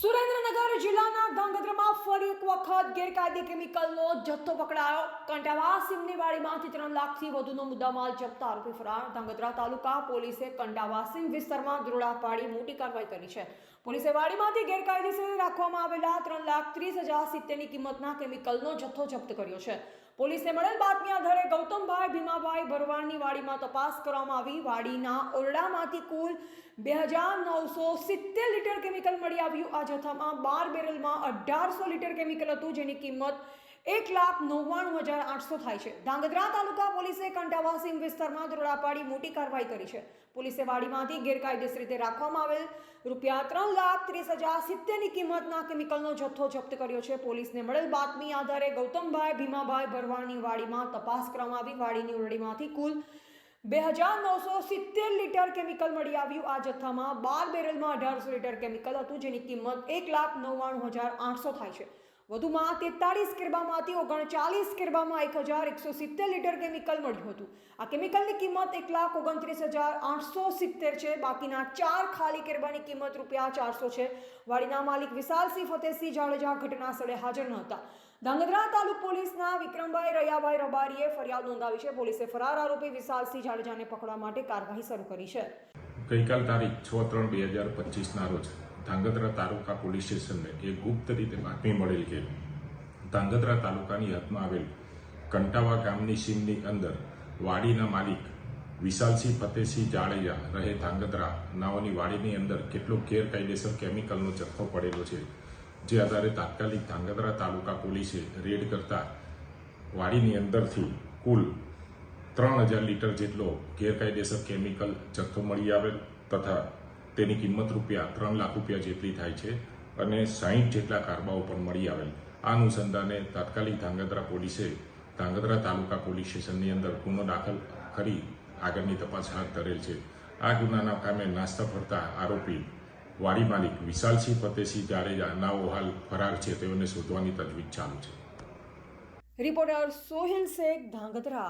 સુરેન્દ્રનગર જિલ્લાના ધાંગધ્રામાં ફરી એક વખત ગેરકાયદે કેમિકલનો જથ્થો પકડાયો. કંટાવા સીમની વાડીમાંથી ત્રણ લાખથી વધુનો મુદ્દામાલ જપ્ત આરોપી ફરાર. ધાંગધ્રા તાલુકા પોલીસે કંટાવા સીમ વિસ્તારમાં દરોડા પાડી મોટી કાર્યવાહી કરી છે. પોલીસે વાડીમાંથી ગેરકાયદેસર રાખવામાં આવેલા ત્રણ લાખ ત્રીસ હજાર સિત્તેરની કિંમતના કેમિકલનો જથ્થો જપ્ત કર્યો છે. પોલીસને મળેલ બાતમી આધારે ગૌતમભાઈ ભીમાભાઈ ભરવાડની વાડીમાં તપાસ કરવામાં આવી. વાડીના ઓરડામાંથી કુલ બે હજાર નવસો સિત્તેર લીટર કેમિકલ મળી આવ્યું. આ જથ્થામાં બાર બેરલમાં અઢારસો લીટર કેમિકલ હતું, જેની કિંમત એક લાખ નવ્વાણું હજાર આઠસો થાય છે. ધાંગધ્રા તાલુકા પોલીસે કંટાવાસીમ વિસ્તારમાં દરોડા પાડી મોટી કાર્યવાહી કરી છે. પોલીસે વાડીમાંથી ગેરકાયદેસર રીતે રાખવામાં આવેલ રૂપિયા ત્રણ લાખ ત્રીસ હજાર સિત્તેરની કિંમતના કેમિકલનો જથ્થો જપ્ત કર્યો છે. પોલીસને મળેલ બાતમી આધારે ગૌતમભાઈ ભીમાભાઈ ભરવાડની વાડીમાં તપાસ કરવામાં આવી. વાડીની ઓરડીમાંથી કુલ બે હજાર નવસો સિત્તેર લીટર કેમિકલ મળી આવ્યું. આ જથ્થામાં બાર બેરલમાં અઢારસો લીટર કેમિકલ હતું, જેની કિંમત એક લાખ નવ્વાણું હજાર આઠસો થાય છે. વધુમાં તેતાળીસ કિરબામાંથી ઓગણચાલીસ કિરબામાં એક હજાર એકસો સિત્તેર લીટર કેમિકલ મળ્યું હતું. આ કેમિકલની કિંમત એક લાખ ઓગણત્રીસ હજાર આઠસો સિત્તેર છે. બાકીના ચાર ખાલી કિરબાની કિંમત રૂપિયા ચારસો છે. વાડીના માલિક વિશાલસિંહ ફતેહસિંહ જાડેજા ઘટના સ્થળે હાજર ન હતા. ધાંગધ્રા તાલુક પોલીસના વિક્રમભાઈ રયાભાઈ રબારીએ ફરિયાદ નોંધાવી છે. પોલીસે ફરાર આરોપી વિશાલસિંહ જાડેજાને પકડવા માટે કાર્યવાહી શરૂ કરી છે. ગઈકાલ તારીખ છ ત્રણ બે હજાર પચીસના રોજ ધાંગધ્રા તાલુકા પોલીસ સ્ટેશનને એક ગુપ્ત રીતે બાતમી મળેલ કે ધાંગધ્રા તાલુકાની હદમાં આવેલ કંટાવા ગામની સીમની અંદર વાડીના માલિક વિશાલસિંહ ફતેહસિંહ જાડેજા રહે ધાંગધ્રા નાઓની વાડીની અંદર કેટલો ગેરકાયદેસર કેમિકલનો જથ્થો પડેલો છે, જે આધારે તાત્કાલિક ધાંગધ્રા તાલુકા પોલીસે રેડ કરતા વાડીની અંદરથી કુલ ત્રણ હજાર લીટર જેટલો ગેરકાયદેસર કેમિકલ જથ્થો મળી આવેલ તથા તેની કિંમત રૂપિયા ત્રણ લાખ રૂપિયા જેટલી થાય છે અને સાહીઠ જેટલા કારબાઓ પણ મળી આવેલ. આ અનુસંધાને તાત્કાલિક ધાંગધ્રા પોલીસે ધાંગધ્રા તાલુકા પોલીસ સ્ટેશનની અંદર ગુનો દાખલ કરી આગળની તપાસ હાથ ધરેલ છે. આ ગુનાના કામે નાસ્તા ફરતા આરોપી વાડી માલિક વિશાલસિંહ ફતેસિંહ જાડેજા નાઓ ફરાર છે તેઓને શોધવાની તજવીજ ચાલુ છે. રિપોર્ટર સોહેલ શેખ, ધાંગધ્રા